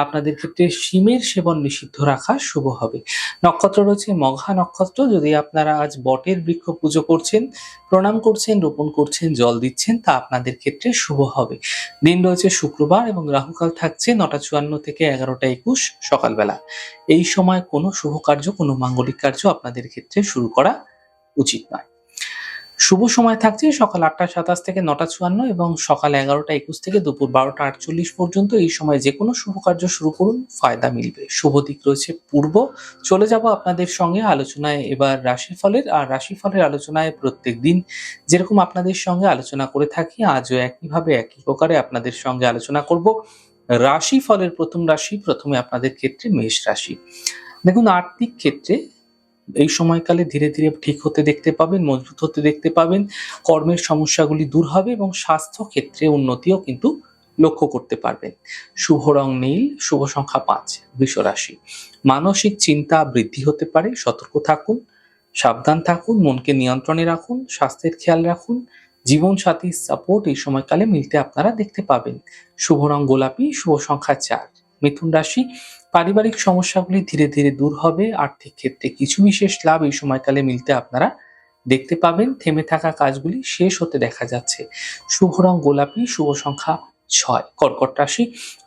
আপনাদের ক্ষেত্রে শিমের সেবন নিষিদ্ধ রাখা শুভ হবে। নক্ষত্র রয়েছে মঘা নক্ষত্র। যদি আপনারা আজ বটের বৃক্ষ পুজো করছেন, প্রণাম করছেন, রোপণ করছেন, জল দিচ্ছেন, তা আপনাদের ক্ষেত্রে শুভ হবে। দিন রয়েছে শুক্রবার এবং রাহুকাল থাকছে নটা চুয়ান্ন থেকে এগারোটা একুশ সকালবেলা। এই সময় কোনো শুভ কার্য, কোনো মাঙ্গলিক কার্য আপনাদের ক্ষেত্রে শুরু করা উচিত নয়। শুভ সময় থাকছে। সকাল আটটা সাতাশ থেকে নটা চুয়ান্ন এবং সকাল এগারোটা একুশ থেকে দুপুর বারোটা আটচল্লিশ পর্যন্ত এই সময় যে কোনো শুভ কার্য শুরু করুন, ফায়দা মিলবে। শুভ দিক রয়েছে পূর্ব। চলে যাব আপনাদের সঙ্গে আলোচনায় এবার রাশিফলের। আর রাশিফলের আলোচনায় প্রত্যেক দিন যেরকম আপনাদের সঙ্গে আলোচনা করে থাকি, আজও একইভাবে একই প্রকারে আপনাদের সঙ্গে আলোচনা করব। রাশিফলের প্রথম রাশি, প্রথমে আপনাদের ক্ষেত্রে মেষ রাশি। দেখুন, আর্থিক ক্ষেত্রে এই সময়কালে ধীরে ধীরে ঠিক হতে দেখতে পাবেন, মজবুত হতে দেখতে পাবেন, কর্মের সমস্যাগুলি দূর হবে এবং স্বাস্থ্য ক্ষেত্রে উন্নতিও কিন্তু লক্ষ্য করতে পারবেন। শুভ রং নীল, শুভ সংখ্যা পাঁচ রাশি মানসিক চিন্তা বৃদ্ধি হতে পারে, সতর্ক থাকুন, সাবধান থাকুন, মনকে নিয়ন্ত্রণে রাখুন, স্বাস্থ্যের খেয়াল রাখুন জীবন সাথীর সাপোর্ট এই সময়কালে মিলতে আপনারা দেখতে পাবেন। শুভ রং গোলাপি, শুভ সংখ্যা চার। মিথুন রাশি পারিবারিক সমস্যাগুলি ধীরে ধীরে দূর হবে, আর্থিক ক্ষেত্রে কিছু বিশেষ লাভ এই সময়কালে মিলতে আপনারা দেখতে পাবেন। থেমে থাকা কাজগুলি শেষ হতে দেখা যাচ্ছে। শুভ রং গোলাপি, শুভ সংখ্যা ছয়। কর্কট রাশি,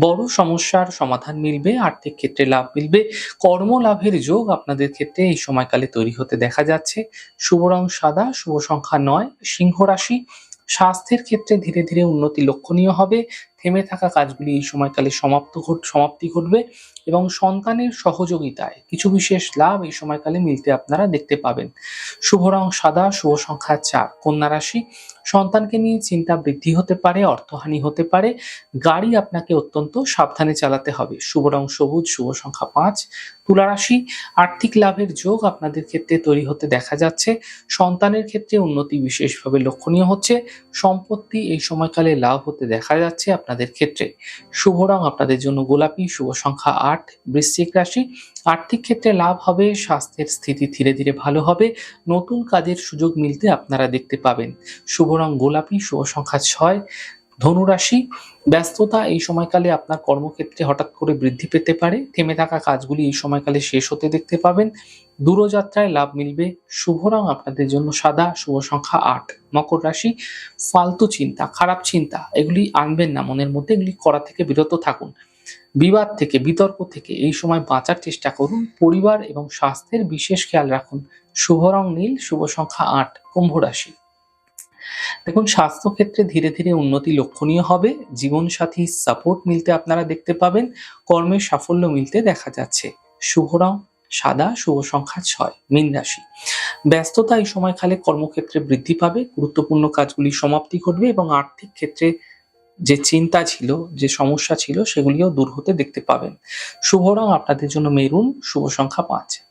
বড় সমস্যার সমাধান মিলবে, আর্থিক ক্ষেত্রে লাভ মিলবে। কর্ম লাভের যোগ আপনাদের ক্ষেত্রে এই সময়কালে তৈরি হতে দেখা যাচ্ছে। শুভ রং সাদা, শুভ সংখ্যা নয়। সিংহ রাশি, স্বাস্থ্যের ক্ষেত্রে ধীরে ধীরে উন্নতি লক্ষণীয় হবে। থেমে থাকা কাজগুলি এই সময়কালে সমাপ্ত সমাপ্তি ঘটবে এবং সন্তানের সহযোগিতায় কিছু বিশেষ লাভ এই সময়কালে মিলতে আপনারা দেখতে পাবেন। শুভ রং সাদা, শুভ সংখ্যা চার। কন্যা রাশি, সন্তানকে নিয়ে চিন্তা বৃদ্ধি হতে পারে, অর্থহানি হতে পারে। গাড়ি আপনাকে অত্যন্ত সাবধানে চালাতে হবে। শুভ রং সবুজ, শুভ সংখ্যা পাঁচ। তুলা রাশি, আর্থিক লাভের যোগ আপনাদের ক্ষেত্রে তৈরি হতে দেখা যাচ্ছে। সন্তানের ক্ষেত্রে উন্নতি বিশেষভাবে লক্ষণীয় হচ্ছে। সম্পত্তি এই সময়কালে লাভ হতে দেখা যাচ্ছে। আপনাদের ক্ষেত্রে। শুভ রং আপনাদের জন্য গোলাপি, শুভ সংখ্যা আট, বৃশ্চিক রাশি। আর্থিক ক্ষেত্রে লাভ হবে, স্বাস্থ্যের স্থিতি ধীরে ধীরে ভালো হবে, নতুন কাজের সুযোগ মিলতে আপনারা দেখতে পাবেন। শুভ রং গোলাপি, শুভ সংখ্যা ছয়। ধনুরাশি ব্যস্ততা এই সময়কালে আপনার কর্মক্ষেত্রে হঠাৎ করে বৃদ্ধি পেতে পারে। থেমে থাকা কাজগুলি এই সময়কালে শেষ হতে দেখতে পাবেন। দূরযাত্রায় লাভ মিলবে। শুভ রং আপনাদের জন্য সাদা, শুভ সংখ্যা আট। মকর রাশি, ফালতু চিন্তা, খারাপ চিন্তা, এগুলি আনবেন না, মনের মধ্যে এগুলি করা থেকে বিরত থাকুন। বিবাদ থেকে, বিতর্ক থেকে এই সময় বাঁচার চেষ্টা করুন। পরিবার এবং স্বাস্থ্যের বিশেষ খেয়াল রাখুন। শুভ রং নীল, শুভ সংখ্যা আট, কুম্ভ রাশি। দেখুন স্বাস্থ্য ক্ষেত্রে ধীরে ধীরে উন্নতি লক্ষণীয় হবে। জীবনসাথী সাপোর্ট মিলতে আপনারা দেখতে পাবেন। কর্মের সাফল্য মিলতে দেখা যাচ্ছে। শুভ রং, সাদা, শুভ সংখ্যা ছয়, মীন রাশি। ব্যস্ততা এই সময়কালে কর্মক্ষেত্রে বৃদ্ধি পাবে। গুরুত্বপূর্ণ কাজগুলি সমাপ্তি ঘটবে এবং আর্থিক ক্ষেত্রে যে চিন্তা ছিল, যে সমস্যা ছিল, সেগুলিও দূর হতে দেখতে পাবেন। শুভ রং আপনাদের জন্য মেরুন, শুভ সংখ্যা পাঁচ।